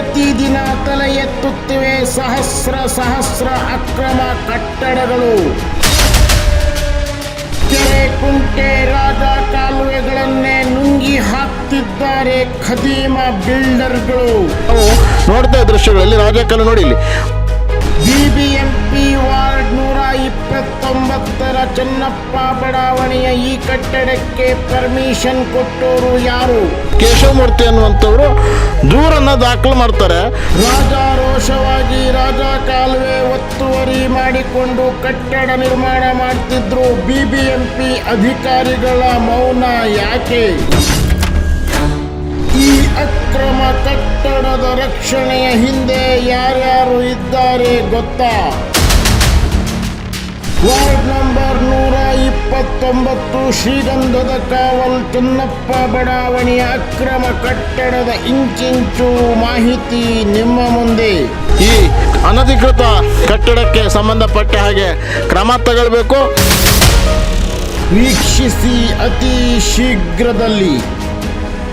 ಪ್ರತಿದಿನ ತಲೆ ಎತ್ತುತ್ತಿವೆ ಸಹಸ್ರ ಸಹಸ್ರ ಅಕ್ರಮ ಕಟ್ಟಡಗಳು. ಕೆರೆ, ಕುಂಟೆ, ರಾಜ ಕಾಲುವೆಗಳನ್ನೇ ನುಂಗಿ ಹಾಕ್ತಿದ್ದಾರೆ ಖದೀಮ ಬಿಲ್ಡರ್ಗಳು. ನೋಡ್ತಾ ದೃಶ್ಯಗಳಲ್ಲಿ ರಾಜಕಾಲ ನೋಡಿ ಇಲ್ಲಿ. ಚನ್ನಪ್ಪ ಬಡಾವಣೆಯ ಈ ಕಟ್ಟಡಕ್ಕೆ ಪರ್ಮಿಷನ್ ಕೊಟ್ಟವರು ಯಾರು? ಕೇಶವಮೂರ್ತಿ ಅನ್ನುವಂಥವ್ರು ದೂರನ್ನ ದಾಖಲು ಮಾಡ್ತಾರೆ. ರಾಜಾರೋಷವಾಗಿ ರಾಜ ಕಾಲುವೆ ಒತ್ತುವರಿ ಮಾಡಿಕೊಂಡು ಕಟ್ಟಡ ನಿರ್ಮಾಣ ಮಾಡ್ತಿದ್ರು ಬಿಬಿಎಂಪಿ ಅಧಿಕಾರಿಗಳ ಮೌನ ಯಾಕೆ? ಈ ಅಕ್ರಮ ಕಟ್ಟಡದ ರಕ್ಷಣೆಯ ಹಿಂದೆ ಯಾರ್ಯಾರು ಇದ್ದಾರೆ ಗೊತ್ತಾ? ವಾರ್ಡ್ ನಂಬರ್ ಇಪ್ಪತ್ತೊಂಬತ್ತು ಶ್ರೀಗಂಧದ ಕಾವಲ್ ಚನ್ನಪ್ಪ ಬಡಾವಣೆಯ ಅಕ್ರಮ ಕಟ್ಟಡದ ಇಂಚಿಂಚು ಮಾಹಿತಿ ನಿಮ್ಮ ಮುಂದೆ. ಈ ಅನಧಿಕೃತ ಕಟ್ಟಡಕ್ಕೆ ಸಂಬಂಧಪಟ್ಟ ಹಾಗೆ ಕ್ರಮ ತಗೊಳ್ಬೇಕು. ವೀಕ್ಷಿಸಿ ಅತಿ ಶೀಘ್ರದಲ್ಲಿ.